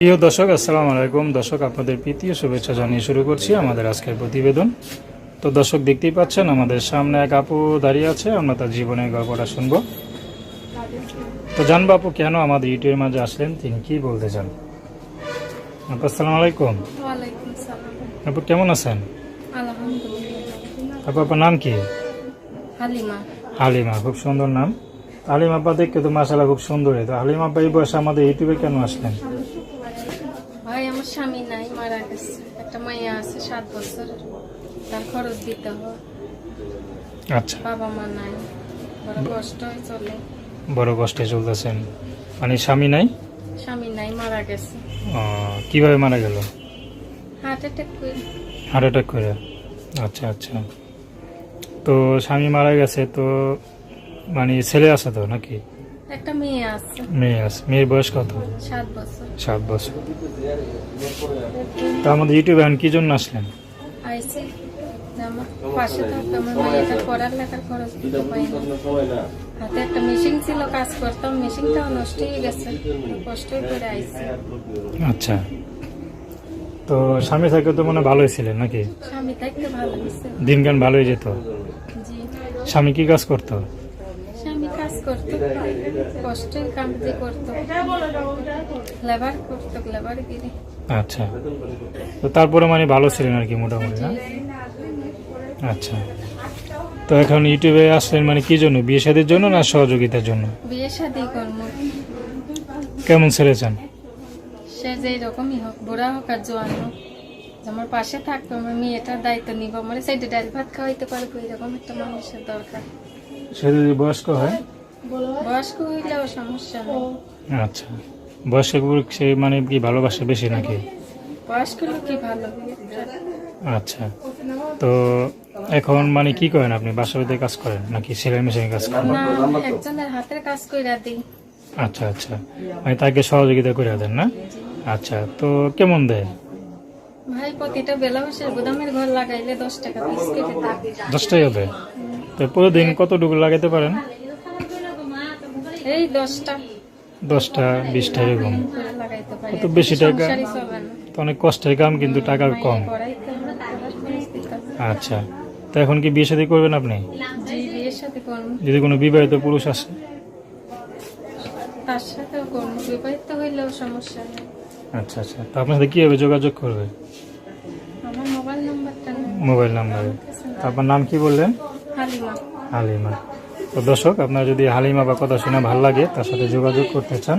প্রিয় দর্শক আসসালামু আলাইকুম। দর্শক আপনাদের প্রীতি শুভেচ্ছা জানিয়ে শুরু করছি আমাদের আজকের প্রতিবেদন। তো দর্শক দেখতেই পাচ্ছেন আমাদের সামনে এক আপু দাঁড়িয়ে আছে আমরা তার জীবনের গল্পটা শুনব। তো জানব আপু কেন আমাদের ইউটিউবের মাঝে আসলেন? তিনি কি বলতে চান? আপু আসসালামু আলাইকুম। আপু কেমন আছেন? আপু আপনার নাম কি? হালিমা। হালিমা খুব সুন্দর নাম। হালিমা আপা দেখতে তো মাসালা খুব সুন্দর। তো হালিমা আপা এই বয়সে আমাদের ইউটিউবে কেন আসলেন? আমার স্বামী নাই মারা গেছে। একটা মাইয়া আছে সাত বছর। তার খরচ দিতে হয় আচ্ছা। বাবা মা নাই। বড় কষ্ট হয় চলে। বড় কষ্টে চলতেছেন। মানে স্বামী নাই? স্বামী নাই মারা গেছে। কীভাবে মারা গেল? হার্ট অ্যাটাক করে। হার্ট অ্যাটাক করে? আচ্ছা আচ্ছা। তো স্বামী মারা গেছে তো মানে ছেলে আছে তো নাকি? একটা মেয়ে আছে। মেয়ে আছে। মেয়ের বয়স কত? সাত বছর। সাত বছর। তো আমাদের ইউটিউবে এখন কি জন্য আসলেন? আইসে। আমার পাশে থাকতো আমার মেয়েটা পড়ার লেখার খরচ দিতে পারি হাতে একটা মেশিন ছিল কাজ করতাম মেশিনটাও নষ্ট হয়ে গেছে। কষ্ট করে আইসে। আচ্ছা। তো স্বামী থাকে তো মনে ভালোই ছিলেন নাকি? স্বামী থাকতে ভালো ভালোই যেত। স্বামী কি কাজ করতো? করতো কষ্টের কাম যে করতো। লেবার করতো লেবার গিরি আচ্ছা। তো তারপরে মানে ভালো ছিলেন আর কি মোটামুটি না? আচ্ছা। তো এখন ইউটিউবে আসলেন মানে কি জন্য? বিয়ে শাদীর জন্য না সহযোগিতার জন্য? বিয়ে শাদি কর্ম কেমন ছেলে চান? সে যে রকমই হোক বুড়া হোক আর জোয়ান হোক আমার পাশে থাকতো আমার মেয়েটার দায়িত্ব নিব। আমার সাইডে ডাল ভাত খাওয়াইতে পারব এরকম একটা মানুষের দরকার। সে যদি বয়স্ক হয়? বয়স্ক হইলেও সমস্যা নেই। আচ্ছা। বয়স্ক সে মানে কি ভালোবাসে বেশি নাকি? বয়স্ক লোকই ভালো? আচ্ছা। তো এখন মানে কি করেন আপনি? বাসাবাড়িতে কাজ করেন নাকি সেলাই মেশিনে কাজ করেন? না একজনের হাতের কাজ কইরা দিই। আচ্ছা আচ্ছা। মানে তাকে সহযোগিতা করে দেন না? আচ্ছা তো কেমন দেয়? ভাই প্রতিটা বেলা বসে গুদামের ঘর লাগাইলে দশ টাকা পিস কেটে দেয় দশ টাকা দেয়? তো প্রতিদিন কতটুকু লাগাতে পারেন? এই দশটা। দশটা বিশটা এরকম। করে কত বেশি টাকা? তো অনেক কষ্টের কাম কিন্তু টাকা কম। পরিস্থিতি আছে। আচ্ছা। তো এখন কি বিয়ে শাদী করবেন আপনি? সাথে যদি কোনো বিবাহিত পুরুষ আসে? তার সাথেও করব। বিবাহিত হইলেও সমস্যা নেই। আচ্ছা আচ্ছা। তো আপনার সাথে কীভাবে যোগাযোগ করবে? আমার মোবাইল নাম্বারটা মোবাইল নাম্বারে। তো আপনার নাম কি বললেন? হালিমা। হালিমা। তো দর্শক, আপনার যদি হালিমা বা কথা শুনে ভালো লাগে, তার সাথে যোগাযোগ করতে চান